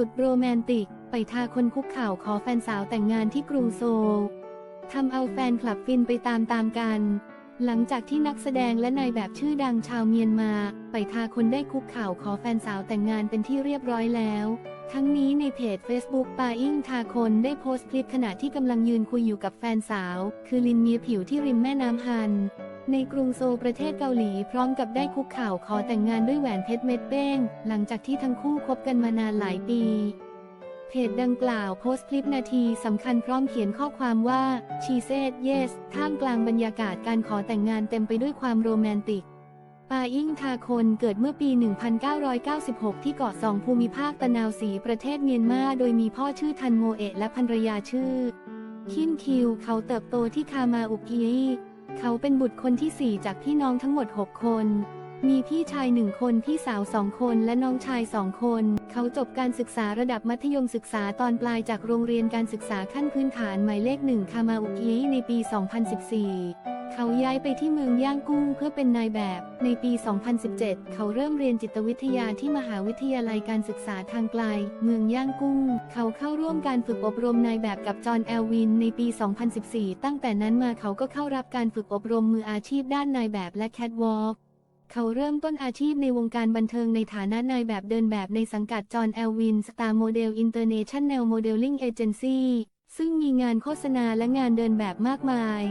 สุดโรแมนติก ไปทาคนคุกเข่าขอแฟนสาวแต่งงานที่กรุงโซลทำเอาแฟนคลับฟินไปตามตามๆกัน หลังจากที่นักแสดงและนายแบบชื่อดังชาวเมียนมา ไปทาคนได้คุกเข่าขอแฟนสาวแต่งงานเป็นที่เรียบร้อยแล้ว ทั้งนี้ในเพจ Facebook ปาอิงทาคนได้โพสต์คลิปขณะที่กำลังยืนคุยอยู่กับแฟนสาว คือลินเมียผิวที่ริมแม่น้ำฮัน ในกรุงโซลประเทศเกาหลีพร้อมกับได้คุกเข่าขอแต่งงานด้วยแหวนเพชรเม็ดเป้ง หลังจากที่ทั้งคู่คบกันมานานหลายปี เพจดังกล่าวโพสต์คลิปนาทีสำคัญพร้อมเขียนข้อความว่า she said yes ท่ามกลางบรรยากาศการขอแต่งงานเต็มไปด้วยความโรแมนติก ปาอิงทาคนเกิดเมื่อปี 1996 ที่เกาะสองภูมิภาคตะนาวสีประเทศเมียนมา โดยมีพ่อชื่อทันโมเอะและภรรยาชื่อ คิมคิว เขาเติบโตที่คามาอุกี เขาเป็นบุตรคนที่ 4 จากพี่น้องทั้งหมด 6 คน มีพี่ชายหนึ่งคน พี่สาวสองคน และน้องชายสองคน เขาจบการศึกษาระดับมัธยมศึกษาตอนปลายจากโรงเรียนการศึกษาขั้นพื้นฐานหมายเลขหนึ่งคามาอุกิในปี 2014 เขาย้ายไปที่เมืองย่างกุ้งเพื่อเป็นนายแบบ ในปี 2017 เขาเริ่มเรียนจิตวิทยาที่มหาวิทยาลัยการศึกษาทางไกล เมืองย่างกุ้ง เขาเข้าร่วมการฝึกอบรมนายแบบกับจอห์นแอลวินในปี 2014 ตั้งแต่นั้นมาเขาก็เข้ารับการฝึกอบรมมืออาชีพด้านนายแบบและแคทวอล์กเขาเริ่มต้นอาชีพในวงการบันเทิงในฐานะนายแบบเดินแบบในสังกัดจอห์นแอลวินสตาร์โมเดลอินเตอร์เนชั่นแนลโมเดลลิ่งเอเจนซี่ซึ่งมีงานโฆษณาและงานเดินแบบมากมาย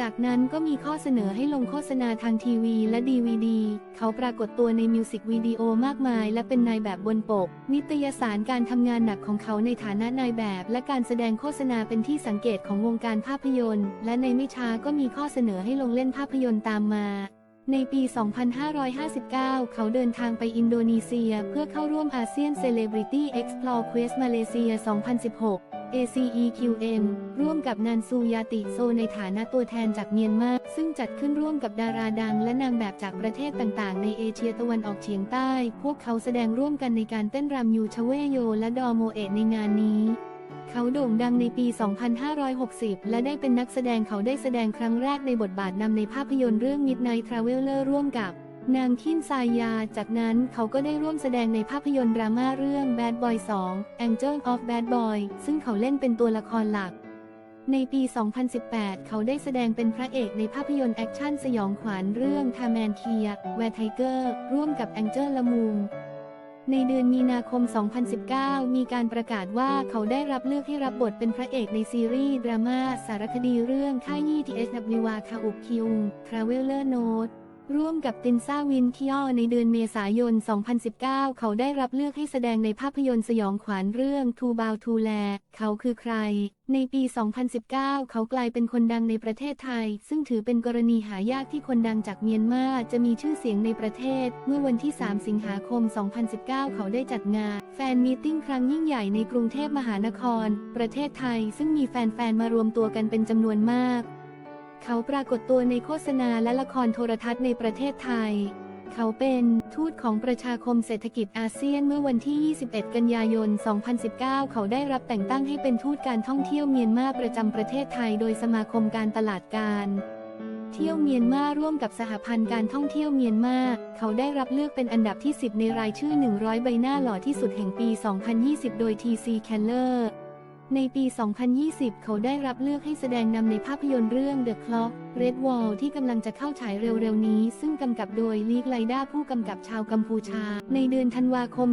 จากนั้นก็มีข้อเสนอให้ลงโฆษณาทางทีวีและดีวีดี เขาปรากฏตัวในมิวสิกวิดีโอมากมาย และเป็นนายแบบบนปก นิตยสารการทำงานหนักของเขาในฐานะนายแบบ และการแสดงโฆษณาเป็นที่สังเกตของวงการภาพยนตร์ และในไม่ช้าก็มีข้อเสนอให้ลงเล่นภาพยนตร์ตามมาในปี 2559 เขาเดินทางไปอินโดนีเซียเพื่อเข้าร่วมอาเซียน Celebrity Explore Quest Malaysia 2016 ACEQM ร่วมกับนันซูยาติโซในฐานะตัวแทนจากเมียนมา ซึ่งจัดขึ้นร่วมกับดาราดังและนางแบบจากประเทศต่างๆ ในเอเชียตะวันออกเฉียงใต้ พวกเขาแสดงร่วมกันในการเต้นรำยูชเวโย และดอโมเอะในงานนี้เขาโด่งดังในปี 2560 และได้เป็นนักแสดงเขาได้แสดงครั้งแรกในบทบาทนำในภาพยนตร์เรื่อง Midnight Traveler ร่วมกับ นางคินซายา จากนั้นเขาก็ได้ร่วมแสดงในภาพยนตร์ดราม่าเรื่อง Bad Boy 2 Angel of Bad Boy ซึ่งเขาเล่นเป็นตัวละครหลัก ในปี 2018 เขาได้แสดงเป็นพระเอกในภาพยนตร์แอคชั่นสยองขวัญเรื่อง t a m a n k i a w e r Tiger ร่วมกับแองเจิลละมูงในเดือนมีนาคม 2019 มีการประกาศว่าเขาได้รับเลือกให้รับบทเป็นพระเอกในซีรีส์ดราม่าสารคดีเรื่องค่ายยี่ TSW วาคาอุกคิว Traveler Note ร่ ร่วมกับตินซาวินคิออในเดือนเมษายน 2019 เขาได้รับเลือกให้แสดงในภาพยนตร์สยองขวัญเรื่อง Too b o u to l a เขาคือใคร ในปี 2019 เขากลายเป็นคนดังในประเทศไทย ซึ่งถือเป็นกรณีหายากที่คนดังจากเมียนมาจะมีชื่อเสียงในประเทศ เมื่อวันที่ 3 สิงหาคม 2019 เขาได้จัดงาน แฟนมีตติ้งครั้งยิ่งใหญ่ในกรุงเทพมหานคร ประเทศไทย ซึ่งมีแฟนๆมารวมตัวกันเป็นจำนวนมาก เขาปรากฏตัวในโฆษณาและละครโทรทัศน์ในประเทศไทย เขาเป็นทูตของประชาคมเศรษฐกิจอาเซียนเมื่อวันที่ 21 กันยายน 2019 เขาได้รับแต่งตั้งให้เป็นทูตการท่องเที่ยวเมียนมาประจำประเทศไทย โดยสมาคมการตลาดการเที่ยวเมียนมาร่วมกับสหพันธ์การท่องเที่ยวเมียนมา เขาได้รับเลือกเป็นอันดับที่ 10 ในรายชื่อ 100 ใบหน้าหล่อที่สุดแห่งปี 2020 โดย TC Keller ในปี 2020 เขาได้รับเลือกให้แสดงนำในภาพยนตร์เรื่อง The Clock Red Wall ที่กำลังจะเข้าฉายเร็วๆนี้ ซึ่งกำกับโดยลีกไลด้าผู้กำกับชาวกัมพูชา ในเดือนธันวาคม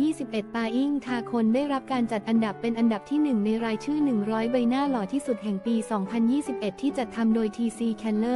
2021 ปาอิงทาคนได้รับการจัดอันดับเป็นอันดับที่ 1 ในรายชื่อ 100 ใบหน้าหล่อที่สุดแห่งปี 2021 ที่จัดทำโดย TC Canler